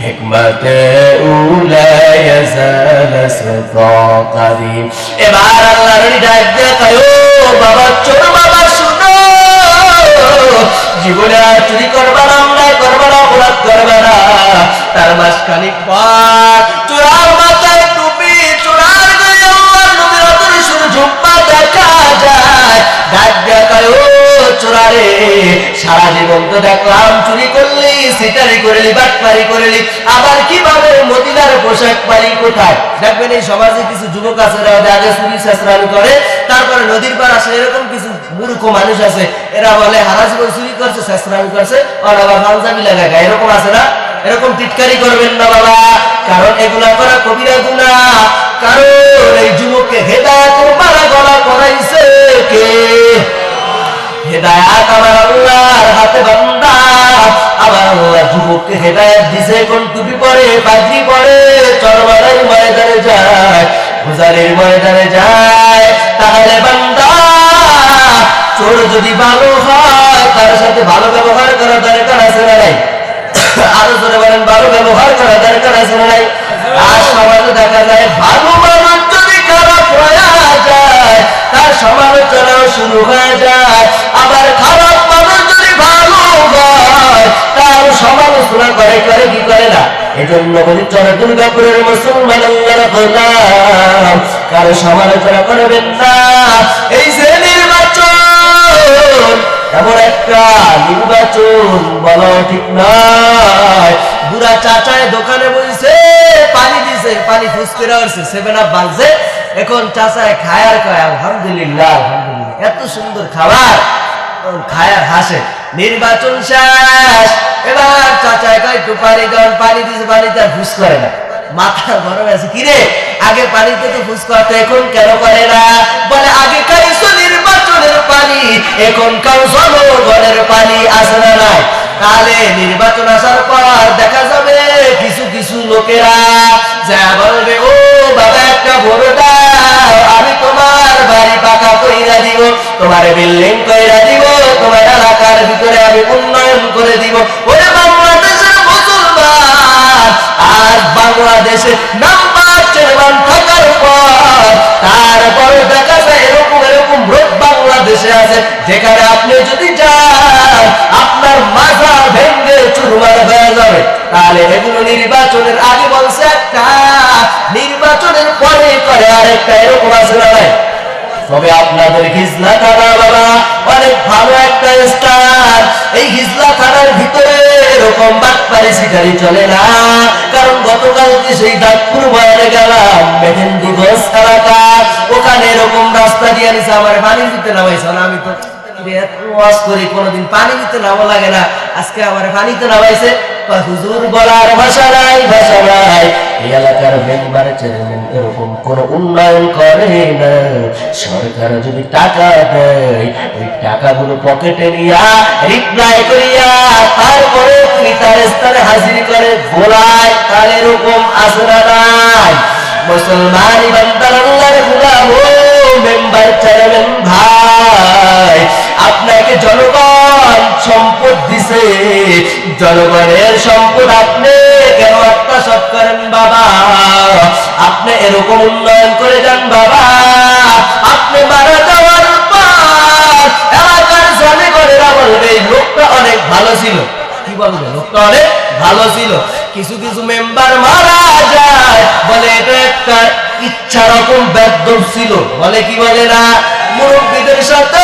حكمة أولى يزال ستا قديم এবার আল্লাহর ডাক দিয়ে কয় ও বাবা চোর বাবা শুনো জীবনে আর চুরি করবা না অন্যায় করবা না অপরাধ করবা না তার মাঝখানে পার সারা জীবন তো দেখলাম, চুরি করলি, সিটারি করলি, বাটপারি করলি, আবার কীভাবে মদিনার পোশাক পারি কোথায়? দেখবেন এই সমাজে কিছু যুবক আছে আগে চুরি শেষরানি করে, তারপরে নদীর পার আসে, এরকম কিছু মূর্খ মানুষ আছে, এরা বলে, হারা জীবন চুরি করছে শেষরানি করছে। আর আবার পাঞ্জাবি লাগায় এরকম আছে না? এরকম টিটকারি করবেন না বাবা। কারণ এগুলা করা কবিরা গুণা কারণ এই যুবককে হেদায়ত মারা গলা করাইছে কে? হেদায়াত আমার আল্লাহর হাতে বান্দা। আমার আল্লাহ হেদায়াত দিছে, কোন টুপি পরে পাগড়ি পরে ময়দানে যায়, পূজারের ময়দানে যায়। তাহলে বান্দা, চোর যদি ভালো হয়, তার সাথে ভালো ব্যবহার করা দরকার আছে না নাই? আরও জোরে বলেন, ভালো ব্যবহার করা দরকার আছে না নাই? আর সমাজে দেখা যায়, ভালো মানুষ যদি খারাপ হয়ে যায়, তার সমালোচনাও শুরু হয়ে যায়। আবার খারাপ মানুষ যদি ভালো হয়, তার সমালোচনা করে করে কি করে না? এজন্য দুর্গাপুরের মুসলমান কারও সমালোচনা করবেন না। এই যে নির্বাচন, এমন একটা নির্বাচন বলা ঠিক নয়। বুড়া চাচায় দোকানে বসে পানি দিছে, পানি ফুস করে সেভেন আপ বাজছে। এখন চাচায় খায় আর কয়, আলহামদুলিল্লাহ আলহামদুলিল্লাহ। এত সুন্দর খাবার। ও খায় আর হাসে। নির্বাচন শেষ। এবার চাচায় কয়, একটু পানি দেন পানি দিছে পানিতে আর ফুস করে না। মাথা গরম আছে। কিরে আগে পানিতে তো ফুস করতে এখন কেন করে না? বলে, আগে খাইছো নির্বাচনের পানি, এখন কাউ জনগণের পানি। আসে না নাই? তাহলে নির্বাচন আসার পর দেখা যাবে কিছু কিছু লোকেরা যা বলবে, ও তোমার বিল্ডিং কইরা দিব, তোমার এলাকার ভিতরে আমি উন্নয়ন করে দিব। ওরে বাংলাদেশের মুসলমান আজ বাংলাদেশে নাম্বার চেয়ারম্যান থাকার পর তারপরে দেখা যায় এরকম এরকম ভোট বাংলাদেশে আছে। যেখানে আপনি যদি যান, আপনার মাথা ভেঙ্গে চুরমার হয়ে যাবে। তাহলে এগুলো নির্বাচনের আগে বলছে একটা, নির্বাচনের পরে করে আরেকটা, এরকম আছে না তবে আপনাদের হিজলা থানা বাবা, অনেক ভালো একটা স্টার এই হিজলা থানার ভিতরে এরকম বাটপারি শিকারি চলে না। কারণ গতকালকে সেই দাঁতপুর বয়ানে গেলাম, মেহেন্দি ঘোষ এলাকা ওখানে এরকম রাস্তা দিয়ে নিছে আমার পানি দিতে নামাইছে না। আমি তো ওয়াজ করি, কোনোদিন পানি দিতে নামা লাগে না। আজকে আমার পানিতে নামাইছে। হুজুর বলার এই এলাকার মেম্বার চেয়ারম্যান এরকম কোন উন্নয়ন করে না। সরকার যদি টাকা দেয় ওই টাকাগুলো পকেটে নিয়া, রিপ্লাই করিয়া, তারপরে তিনি তার স্থানে হাজির করে বলায় তার এরকম আসরা নাই। মুসলমান বান্দার গুলাম মেম্বার চেয়ারম্যান ভাই, আপনাকে জনগণ সম্পদ দিছে। জনগণের সম্পদ আপনি কেন করেন বাবা? আপনি এরকম উন্নয়ন করে যান বাবা। আপনি মারা যাওয়ার লোকটা অনেক ভালো ছিল। কি লোকটা অনেক ভালো ছিল। কিছু কিছু মেম্বার মারা যায়। বলে, এটা একটা ইচ্ছা রকম বেদ্যম ছিল। বলে, কি বলে না? মুরব্বীদের সাথে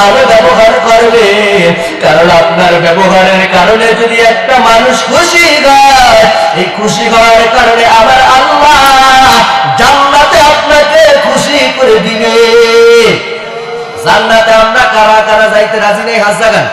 ভালো ব্যবহার করবে? কারণ আপনার ব্যবহারের কারণে যদি একটা মানুষ খুশি হয়, এই খুশি হওয়ার কারণে আমার আল্লাহ জান্নাতে আপনাকে খুশি করে দিবে। জান্নাতে আমরা কারা কারা যাইতে রাজি নেই? হাত জাগান।